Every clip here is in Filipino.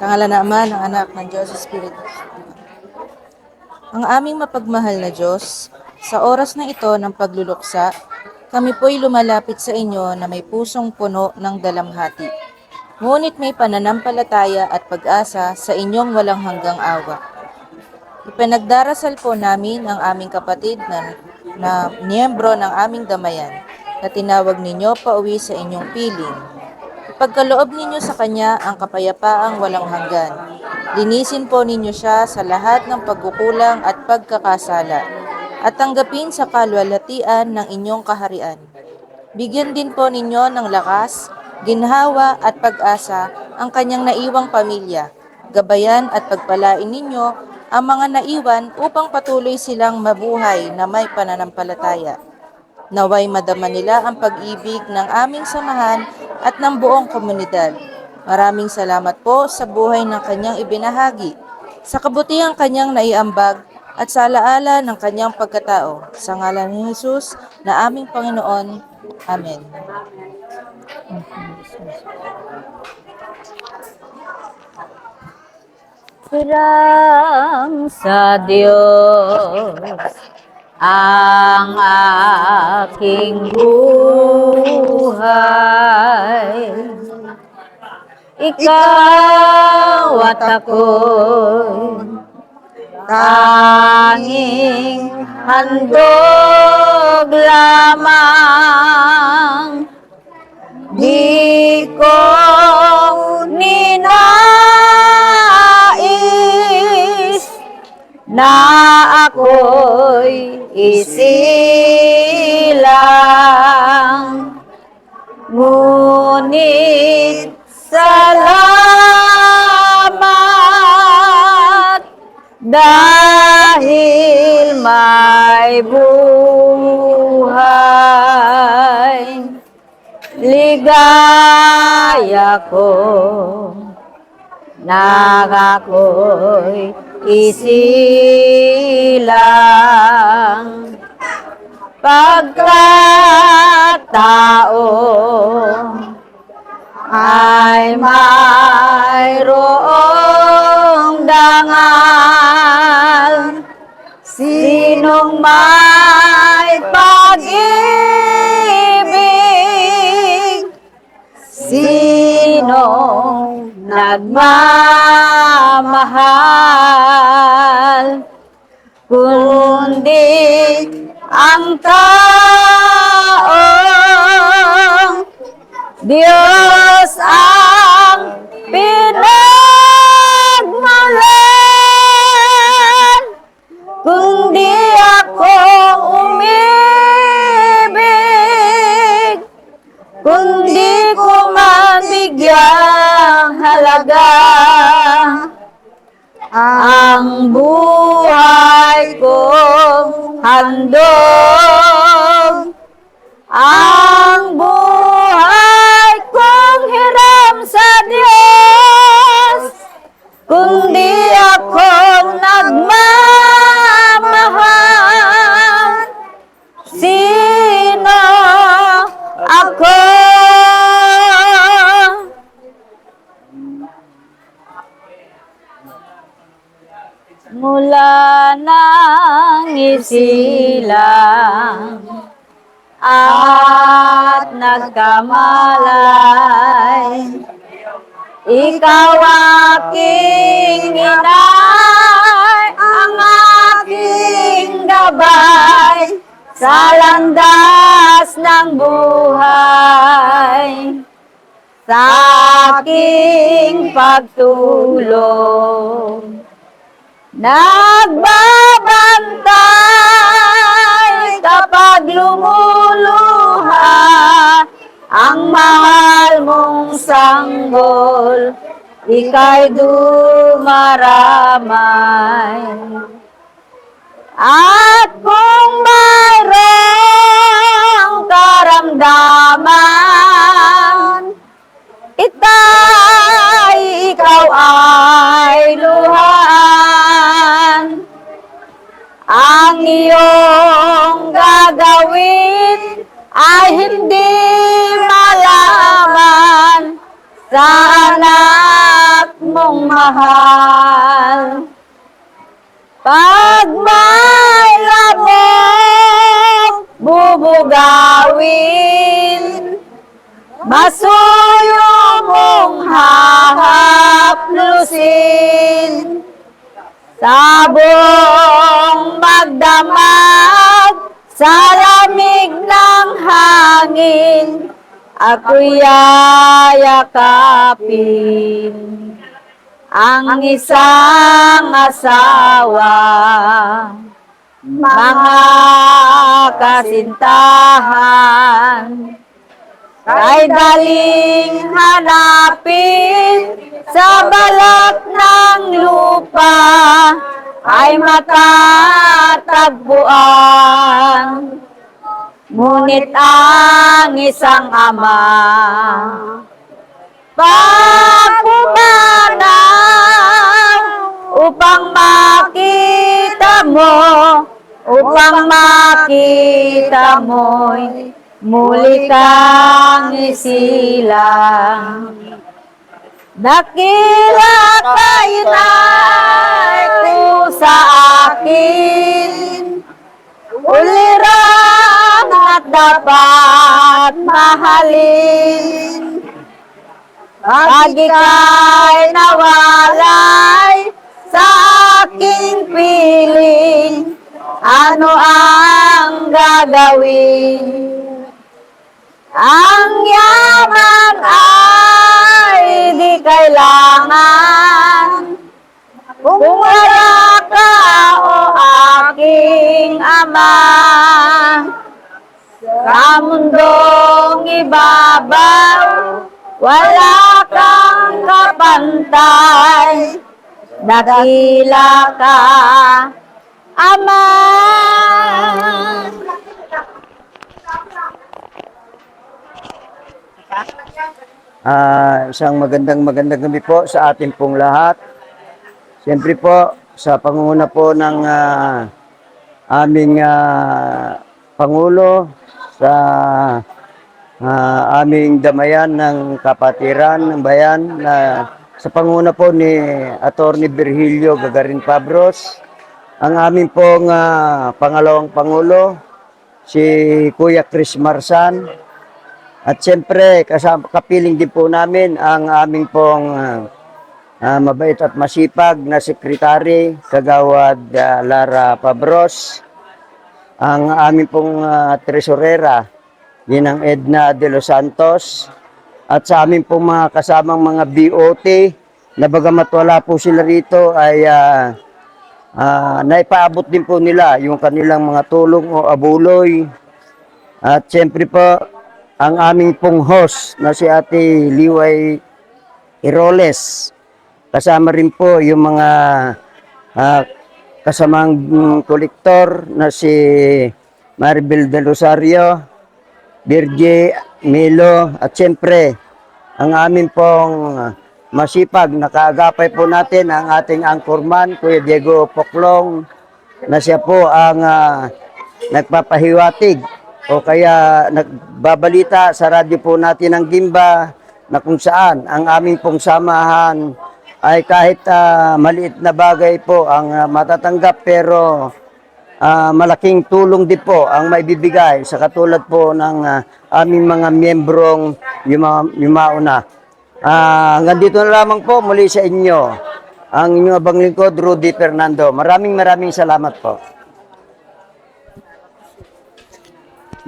Sa ngala ng Ama, ng Anak, ng Diyos, Espiritu. Ang aming mapagmahal na Diyos, sa oras na ito ng pagluluksa, kami po'y lumalapit sa inyo na may pusong puno ng dalamhati. Ngunit may pananampalataya at pag-asa sa inyong walang hanggang awa. Ipinagdarasal po namin ang aming kapatid na, na miyembro ng aming damayan na tinawag ninyo pauwi sa inyong piling. Ipagkaloob ninyo sa kanya ang kapayapaang walang hanggan. Linisin po ninyo siya sa lahat ng pagkukulang at pagkakasala at tanggapin sa kalwalatian ng inyong kaharian. Bigyan din po ninyo ng lakas, ginhawa at pag-asa ang kanyang naiwang pamilya. Gabayan at pagpalain ninyo ang mga naiwan upang patuloy silang mabuhay na may pananampalataya. Naway madama nila ang pag-ibig ng aming samahan at ng buong komunidad. Maraming salamat po sa buhay ng kanyang ibinahagi, sa kabutihang kanyang naiambag at sa alaala ng kanyang pagkatao. Sa ngalan ni Jesus na aming Panginoon. Amen. Siram sa Diyos ang aking buhay. Ikaw at ako'y tanging handog lamang. Di ko ninais na ako'y isilang. Ngunit salamat dahil may buhay. Ligaya ko nakako'y isilang pagkatao ay mayroong dangal. Sinong may pag-ibig? Sinong nagmamahal ang taong Diyos mula nang isilang at nagkamalay. Ikaw aking inay, ang aking gabay, sa landas ng buhay. Sa aking pagtulong, Nagbabantay kapag lumuluha ang mahal mong sanggol, ika'y dumaramay. At kung mayroong karamdaman, itay ikaw ay luhaan. Ang iyong gagawin ay hindi malaman sa anak mong mahal. Pag may labong bubugawin, masuyo mong hahaplusin. Sabong magdamag sa lamig ng hangin, ako'y yayakapin ang isang asawa. Mga kasintahan, kay daling hanapin sa balat ng lupa ay matatagpuan. Ngunit ang isang ama pagpumanaw upang makita mo, upang makita mo'y muli kang isilang. Dakila kayo ko sa akin, ulirang at dapat mahalin. Pag ika'y nawalay sa aking piling, ano ang gagawin? Ang yaman ay di kailangan kung wala ka o aking ama. Sa mundong ibabaw, wala kang kapantay. Dakila ka, Ama. Ah, isang magandang magandang gabi po sa ating pong lahat. Siyempre po, sa pangunguna po ng ah, aming ah, Pangulo sa ah, aming damayan ng kapatiran ng bayan na sa pangunguna po ni Attorney Virgilio Gagarin Pabros, ang aming pong ah, pangalawang Pangulo, si Kuya Chris Marsan, at siyempre, kasama, kapiling din po namin ang aming pong ah, mabait at masipag na sekretary, kagawad ah, Lara Pabros, ang aming pong ah, tresorera, yun ang Edna De Los Santos, at sa aming pong mga kasamang mga BOT, na bagamat wala po sila rito, ay ah, ah, naipaabot din po nila yung kanilang mga tulong o abuloy, at siyempre po, ang aming pong host na si Ate Liway Iroles. Kasama rin po yung mga ah, kasamang kolektor na si Maribel de Rosario, Virgie Milo, at siyempre ang aming pong masipag na kaagapay po natin ang ating anchorman, Kuya Diego Poklong, na siya po ang ah, nagpapahiwatig o kaya nagbabalita sa radyo po natin ng Gimba na kung saan ang aming pong samahan ay kahit ah, maliit na bagay po ang ah, matatanggap pero ah, malaking tulong din po ang maibibigay sa katulad po ng ah, aming mga miyembrong yuma, yumauna. Ah, hanggang dito na lamang po muli sa inyo ang inyong abang lingkod, Rudy Fernando. Maraming maraming salamat po.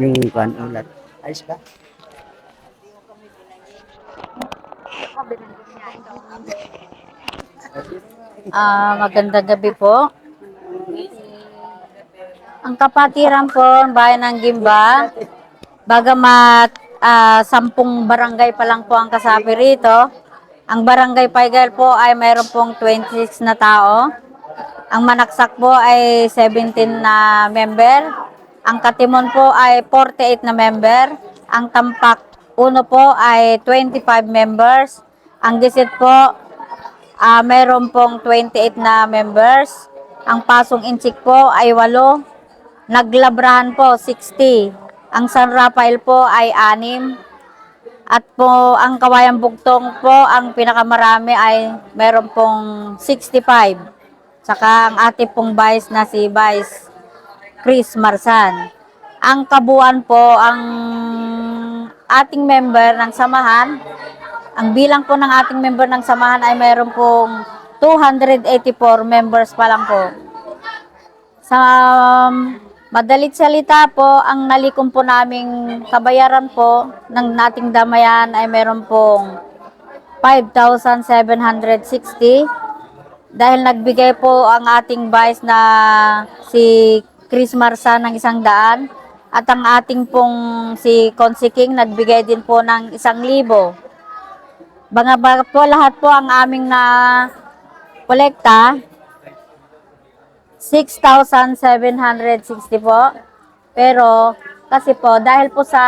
Yung kan ulat. Ayos ka? Ah, magandang gabi po. Ang kapatiran po, ang bayan ng Gimba, bagamat ah, sampung barangay pa lang po ang kasapi rito, ang barangay Paigal po ay mayroon pong 26 na tao. Ang manaksak po ay 17 na member. Ang katimon po ay 48 na member. Ang tampak uno po ay 25 members. Ang disit po Ah, meron pong 28 na members. Ang pasong inchik po ay 8. Naglabrahan po 60. Ang San Rafael po ay 6. At po, ang Kawayan Bugtong po, ang pinakamarami ay meron pong 65. Saka ang ating pong vice na si Vice Chris Marsan. Ang kabuuan po, ang ating member ng samahan, ang bilang po ng ating member ng samahan ay meron pong 284 members pa lang po. Sa um, madalit salita po, ang nalikom po naming kabayaran po ng nating damayan ay meron pong 5,760 dahil nagbigay po ang ating vice na si Chris Marsa ng isang daan at ang ating pong si Consi King nagbigay din po ng isang libo. Baga po lahat po ang aming na kolekta 6,760 po. Pero kasi po dahil po sa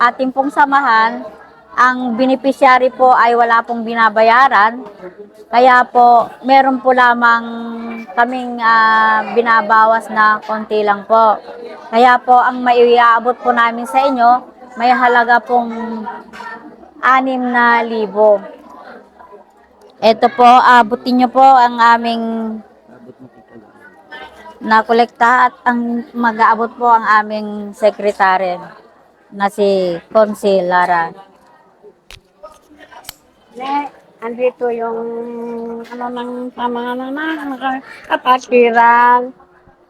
ating pong samahan, ang beneficiary po ay wala pong binabayaran. Kaya po meron po lamang kaming ah, binabawas na konti lang po. Kaya po ang maiaabot po namin sa inyo may halaga pong anim na libo. Ito po, abutin nyo po ang aming nakolekta at ang mag-aabot po ang aming sekretary na si Consi Lara. Ne, andito yung ano ng sa mga naman, kapatiran.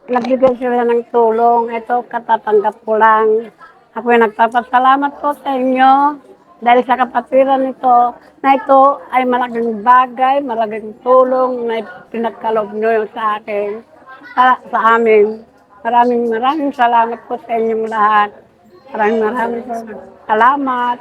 Nagbigay sila ng tulong. Ito, katatanggap ko lang. Ako ay nagpapasalamat po sa inyo dahil sa kapatiran nito na ito ay malaking bagay, malaking tulong na pinagkalob nyo sa akin, sa, sa amin. Maraming maraming salamat po sa inyong lahat. Maraming maraming salamat.